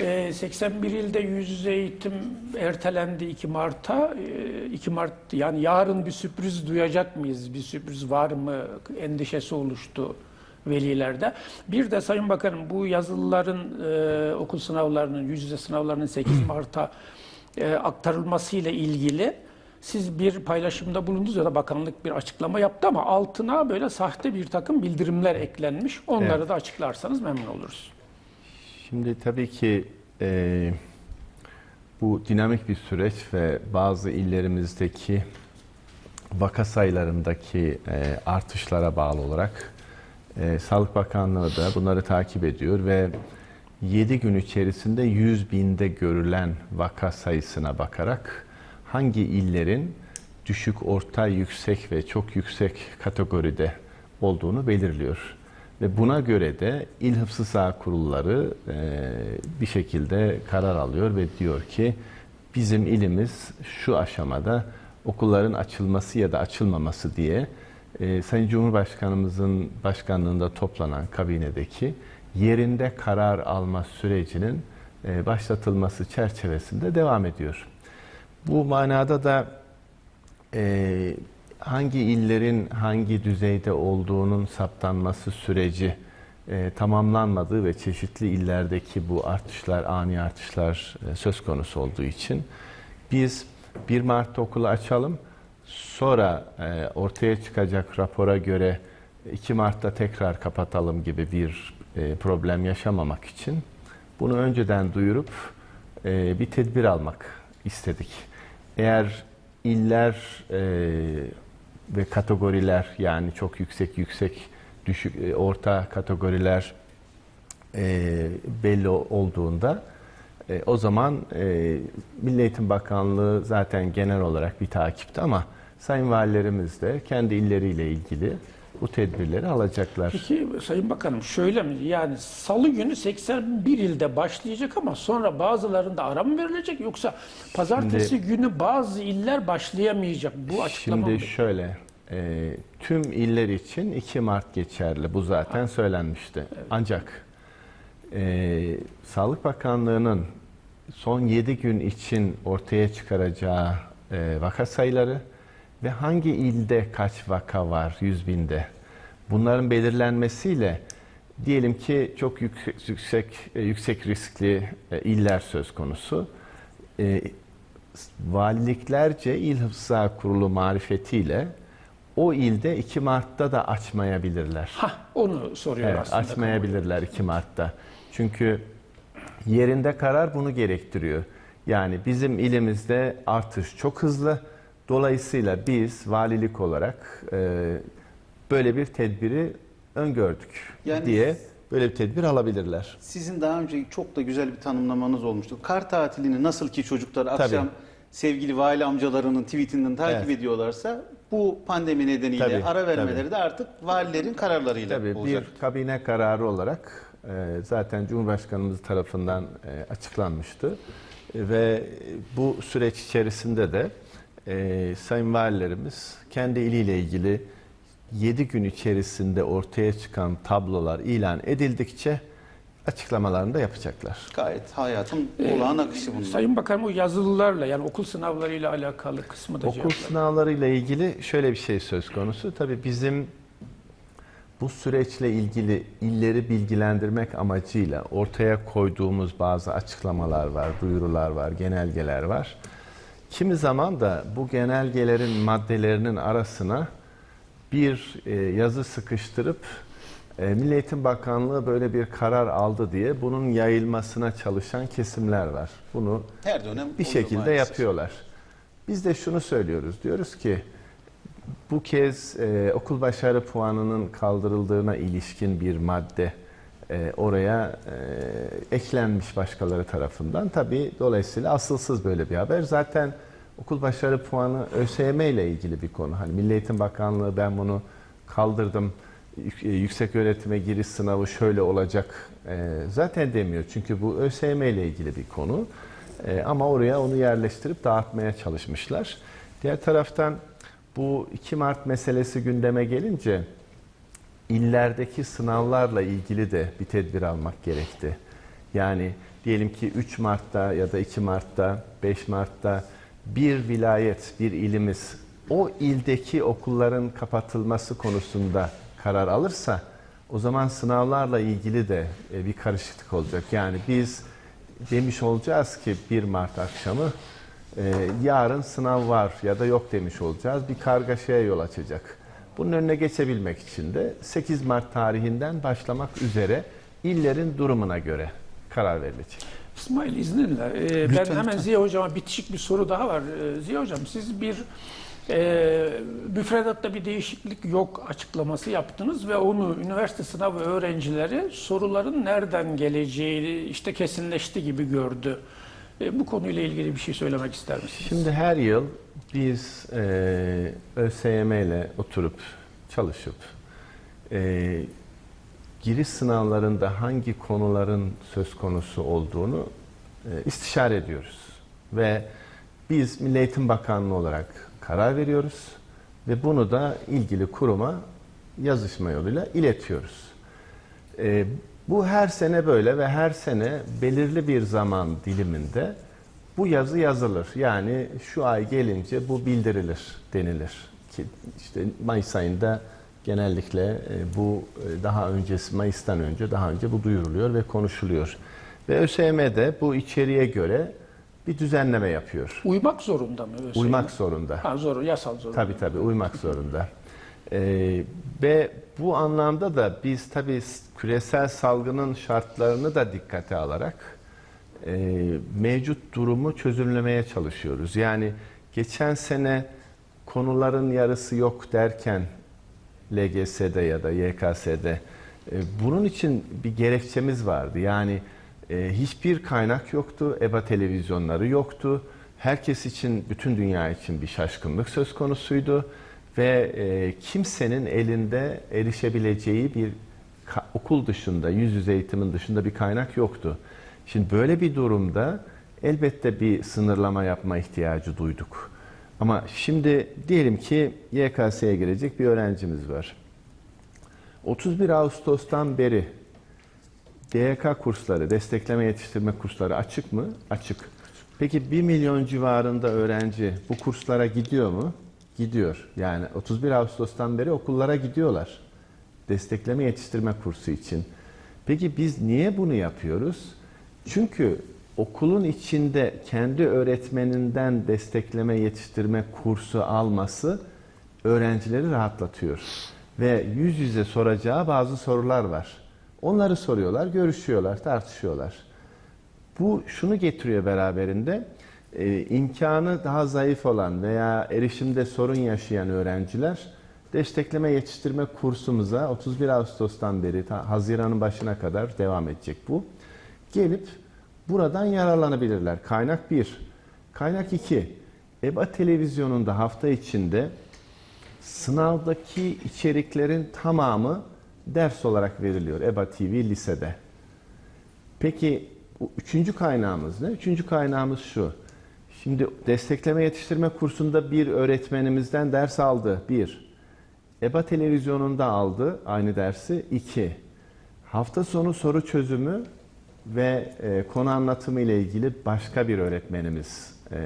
Ee, 81 ilde yüz yüze eğitim ertelendi 2 Mart'a. Ee, 2 Mart yani yarın bir sürpriz duyacak mıyız? Bir sürpriz var mı? Endişesi oluştu velilerde. Bir de Sayın Bakanım bu yazılıların e, okul sınavlarının, yüz yüze sınavlarının 8 Mart'a e, aktarılması ile ilgili siz bir paylaşımda bulundunuz ya da bakanlık bir açıklama yaptı ama altına böyle sahte bir takım bildirimler eklenmiş. Onları Evet. da açıklarsanız memnun oluruz. Şimdi tabii ki e, bu dinamik bir süreç ve bazı illerimizdeki vaka sayılarındaki e, artışlara bağlı olarak e, Sağlık Bakanlığı da bunları takip ediyor ve 7 gün içerisinde 100 binde görülen vaka sayısına bakarak hangi illerin düşük, orta, yüksek ve çok yüksek kategoride olduğunu belirliyor. Ve buna göre de İl Hıfzı Sağ Kurulları e, bir şekilde karar alıyor ve diyor ki bizim ilimiz şu aşamada okulların açılması ya da açılmaması diye e, Sayın Cumhurbaşkanımızın başkanlığında toplanan kabinedeki yerinde karar alma sürecinin e, başlatılması çerçevesinde devam ediyor. Bu manada da e, hangi illerin hangi düzeyde olduğunun saptanması süreci e, tamamlanmadığı ve çeşitli illerdeki bu artışlar, ani artışlar e, söz konusu olduğu için biz 1 Mart'ta okulu açalım, sonra e, ortaya çıkacak rapora göre 2 Mart'ta tekrar kapatalım gibi bir e, problem yaşamamak için bunu önceden duyurup e, bir tedbir almak istedik. Eğer iller e, ve kategoriler yani çok yüksek yüksek düşük e, orta kategoriler e, belli olduğunda e, o zaman e, Milli Eğitim Bakanlığı zaten genel olarak bir takipte ama sayın valilerimiz de kendi illeriyle ilgili bu tedbirleri alacaklar. Peki Sayın Bakanım şöyle mi? Yani salı günü 81 ilde başlayacak ama sonra bazılarında ara mı verilecek yoksa pazartesi günü bazı iller başlayamayacak bu açıklama Şimdi mı? şöyle, e, tüm iller için 2 Mart geçerli. Bu zaten söylenmişti. Ancak e, Sağlık Bakanlığı'nın son 7 gün için ortaya çıkaracağı e, vaka sayıları ve hangi ilde kaç vaka var 100 binde bunların belirlenmesiyle diyelim ki çok yüksek yüksek, yüksek riskli e, iller söz konusu. E, valiliklerce İl Hıfzı Sağ Kurulu marifetiyle o ilde 2 Mart'ta da açmayabilirler. Hah onu soruyor Evet, aslında. açmayabilirler 2 Mart'ta. Çünkü yerinde karar bunu gerektiriyor. Yani bizim ilimizde artış çok hızlı. Dolayısıyla biz valilik olarak e, böyle bir tedbiri öngördük Yani- diye böyle bir tedbir alabilirler. Sizin daha önce çok da güzel bir tanımlamanız olmuştu. Kar tatilini nasıl ki çocuklar akşam Tabii. Sevgili vali amcalarının tweetinden takip Evet. ediyorlarsa bu pandemi nedeniyle Tabii, ara vermeleri tabii. de artık valilerin kararlarıyla Tabii olacak. bir kabine kararı olarak e, zaten Cumhurbaşkanımız tarafından e, açıklanmıştı. E, ve bu süreç içerisinde de e, Sayın Valilerimiz kendi iliyle ilgili 7 gün içerisinde ortaya çıkan tablolar ilan edildikçe açıklamalarını da yapacaklar. Gayet hayatın olağan akışı bunlar. Sayın Bakanım o yazılılarla yani okul sınavlarıyla alakalı kısmı da Okul sınavlarıyla ilgili şöyle bir şey söz konusu. Tabii bizim bu süreçle ilgili illeri bilgilendirmek amacıyla ortaya koyduğumuz bazı açıklamalar var, duyurular var, genelgeler var. Kimi zaman da bu genelgelerin maddelerinin arasına bir e, yazı sıkıştırıp e, Milli Eğitim Bakanlığı böyle bir karar aldı diye bunun yayılmasına çalışan kesimler var. Bunu Her dönem bir şekilde maalesef. yapıyorlar. Biz de şunu söylüyoruz. Diyoruz ki bu kez e, okul başarı puanının kaldırıldığına ilişkin bir madde e, oraya e, eklenmiş başkaları tarafından. Tabii dolayısıyla asılsız böyle bir haber. Zaten okul başarı puanı ÖSYM ile ilgili bir konu. Hani Milli Eğitim Bakanlığı ben bunu kaldırdım. E, Yüksek öğretime giriş sınavı şöyle olacak e, zaten demiyor. Çünkü bu ÖSYM ile ilgili bir konu. E, ama oraya onu yerleştirip dağıtmaya çalışmışlar. Diğer taraftan bu 2 Mart meselesi gündeme gelince illerdeki sınavlarla ilgili de bir tedbir almak gerekti. Yani diyelim ki 3 Mart'ta ya da 2 Mart'ta, 5 Mart'ta bir vilayet, bir ilimiz o ildeki okulların kapatılması konusunda karar alırsa o zaman sınavlarla ilgili de e, bir karışıklık olacak. Yani biz demiş olacağız ki 1 Mart akşamı e, yarın sınav var ya da yok demiş olacağız. Bir kargaşaya yol açacak. Bunun önüne geçebilmek için de 8 Mart tarihinden başlamak üzere illerin durumuna göre karar verilecek. İsmail izninle e, ben hemen Ziya Hocam'a bitişik bir soru daha var. E, Ziya Hocam siz bir e, müfredatta bir değişiklik yok açıklaması yaptınız ve onu üniversite sınavı öğrencileri soruların nereden geleceği işte kesinleşti gibi gördü. E, bu konuyla ilgili bir şey söylemek ister misiniz? Şimdi her yıl biz e, ÖSYM ile oturup çalışıp e, giriş sınavlarında hangi konuların söz konusu olduğunu e, istişare ediyoruz. Ve biz Milli Eğitim Bakanlığı olarak karar veriyoruz ve bunu da ilgili kuruma yazışma yoluyla iletiyoruz. E, bu her sene böyle ve her sene belirli bir zaman diliminde bu yazı yazılır. Yani şu ay gelince bu bildirilir denilir. Ki işte Mayıs ayında genellikle e, bu e, daha öncesi Mayıs'tan önce daha önce bu duyuruluyor ve konuşuluyor. Ve ÖSYM de bu içeriğe göre bir düzenleme yapıyor. Uymak zorunda mı? ÖSYM? Uymak zorunda. Ha, zor, yasal zorunda. Tabii tabii uymak zorunda. Ee, ve bu anlamda da biz tabii küresel salgının şartlarını da dikkate alarak e, mevcut durumu çözümlemeye çalışıyoruz. Yani geçen sene konuların yarısı yok derken LGS'de ya da YKS'de e, bunun için bir gerekçemiz vardı. Yani e, hiçbir kaynak yoktu, EBA televizyonları yoktu. Herkes için, bütün dünya için bir şaşkınlık söz konusuydu ve e, kimsenin elinde erişebileceği bir okul dışında, yüz yüze eğitimin dışında bir kaynak yoktu. Şimdi böyle bir durumda elbette bir sınırlama yapma ihtiyacı duyduk. Ama şimdi diyelim ki YKS'ye girecek bir öğrencimiz var. 31 Ağustos'tan beri DYK kursları, destekleme yetiştirme kursları açık mı? Açık. Peki 1 milyon civarında öğrenci bu kurslara gidiyor mu? Gidiyor. Yani 31 Ağustos'tan beri okullara gidiyorlar. Destekleme yetiştirme kursu için. Peki biz niye bunu yapıyoruz? Çünkü okulun içinde kendi öğretmeninden destekleme yetiştirme kursu alması öğrencileri rahatlatıyor. Ve yüz yüze soracağı bazı sorular var. Onları soruyorlar, görüşüyorlar, tartışıyorlar. Bu şunu getiriyor beraberinde. e, imkanı daha zayıf olan veya erişimde sorun yaşayan öğrenciler destekleme yetiştirme kursumuza 31 Ağustos'tan beri ta Haziran'ın başına kadar devam edecek bu. Gelip buradan yararlanabilirler. Kaynak 1. Kaynak 2. EBA televizyonunda hafta içinde sınavdaki içeriklerin tamamı ders olarak veriliyor EBA TV lisede. Peki üçüncü kaynağımız ne? Üçüncü kaynağımız şu. Şimdi destekleme yetiştirme kursunda bir öğretmenimizden ders aldı. Bir. EBA televizyonunda aldı aynı dersi. İki. Hafta sonu soru çözümü ve e, konu anlatımı ile ilgili başka bir öğretmenimiz e,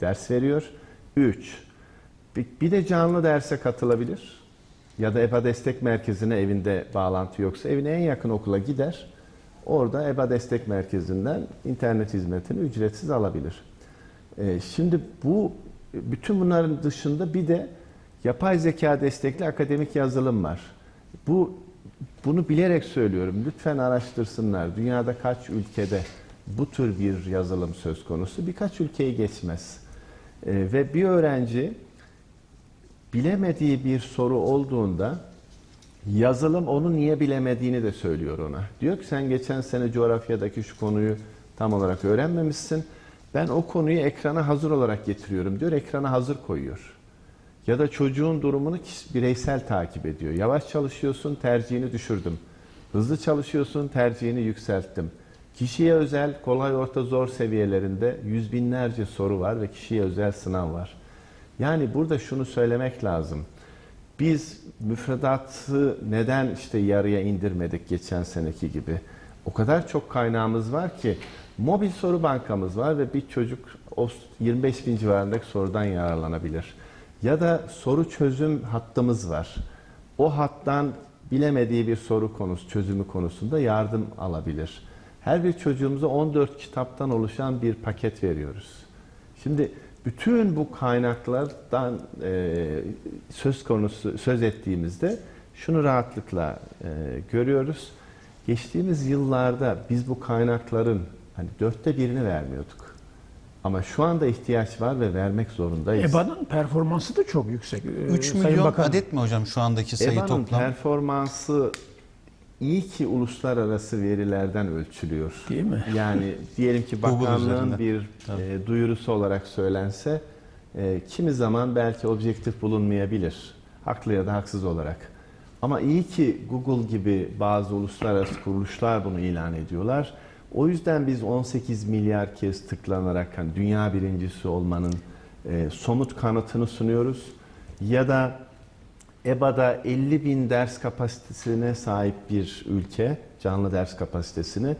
ders veriyor. Üç. Bir, bir de canlı derse katılabilir. Ya da EBA destek merkezine evinde bağlantı yoksa evine en yakın okula gider. Orada EBA destek merkezinden internet hizmetini ücretsiz alabilir. Ee, şimdi bu bütün bunların dışında bir de yapay zeka destekli akademik yazılım var. Bu bunu bilerek söylüyorum. Lütfen araştırsınlar. Dünyada kaç ülkede bu tür bir yazılım söz konusu? Birkaç ülkeyi geçmez. Ee, ve bir öğrenci bilemediği bir soru olduğunda yazılım onu niye bilemediğini de söylüyor ona. Diyor ki sen geçen sene coğrafyadaki şu konuyu tam olarak öğrenmemişsin. Ben o konuyu ekrana hazır olarak getiriyorum diyor. Ekrana hazır koyuyor. Ya da çocuğun durumunu bireysel takip ediyor. Yavaş çalışıyorsun, tercihini düşürdüm. Hızlı çalışıyorsun, tercihini yükselttim. Kişiye özel, kolay, orta, zor seviyelerinde yüz binlerce soru var ve kişiye özel sınav var. Yani burada şunu söylemek lazım. Biz müfredatı neden işte yarıya indirmedik geçen seneki gibi? O kadar çok kaynağımız var ki Mobil soru bankamız var ve bir çocuk o 25 bin civarındaki sorudan yararlanabilir. Ya da soru çözüm hattımız var. O hattan bilemediği bir soru konusu, çözümü konusunda yardım alabilir. Her bir çocuğumuza 14 kitaptan oluşan bir paket veriyoruz. Şimdi bütün bu kaynaklardan e, söz konusu söz ettiğimizde şunu rahatlıkla e, görüyoruz. Geçtiğimiz yıllarda biz bu kaynakların hani dörtte birini vermiyorduk. Ama şu anda ihtiyaç var ve vermek zorundayız. EBA'nın performansı da çok yüksek. Ee, 3 Sayın milyon Bakanım. adet mi hocam şu andaki sayı EBA'nın toplam? performansı iyi ki uluslararası verilerden ölçülüyor. Değil mi? Yani diyelim ki bakanlığın bir Tabii. e, duyurusu olarak söylense e, kimi zaman belki objektif bulunmayabilir. Haklı ya da haksız olarak. Ama iyi ki Google gibi bazı uluslararası kuruluşlar bunu ilan ediyorlar. O yüzden biz 18 milyar kez tıklanarak hani dünya birincisi olmanın e, somut kanıtını sunuyoruz. Ya da EBA'da 50 bin ders kapasitesine sahip bir ülke, canlı ders kapasitesini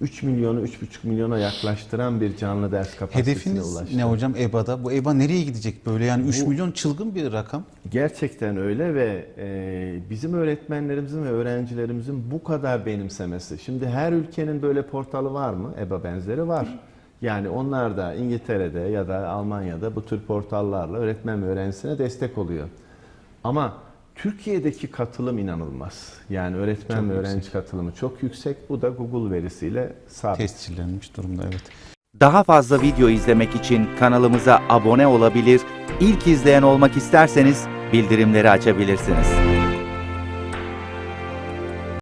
3 milyonu 3,5 milyona yaklaştıran bir canlı ders kapasitesine Hedefiniz ulaştı. ne hocam EBA'da? Bu EBA nereye gidecek böyle? Yani 3 Bu- milyon çılgın bir rakam. Gerçekten öyle ve e, bizim öğretmenlerimizin ve öğrencilerimizin bu kadar benimsemesi. Şimdi her ülkenin böyle portalı var mı? EBA benzeri var. Yani onlar da İngiltere'de ya da Almanya'da bu tür portallarla öğretmen ve öğrencisine destek oluyor. Ama Türkiye'deki katılım inanılmaz. Yani öğretmen Çok ve yüksek. öğrenci katılımı çok yüksek. Bu da Google verisiyle sabit. Tescillenmiş durumda evet. Daha fazla video izlemek için kanalımıza abone olabilir, ilk izleyen olmak isterseniz bildirimleri açabilirsiniz.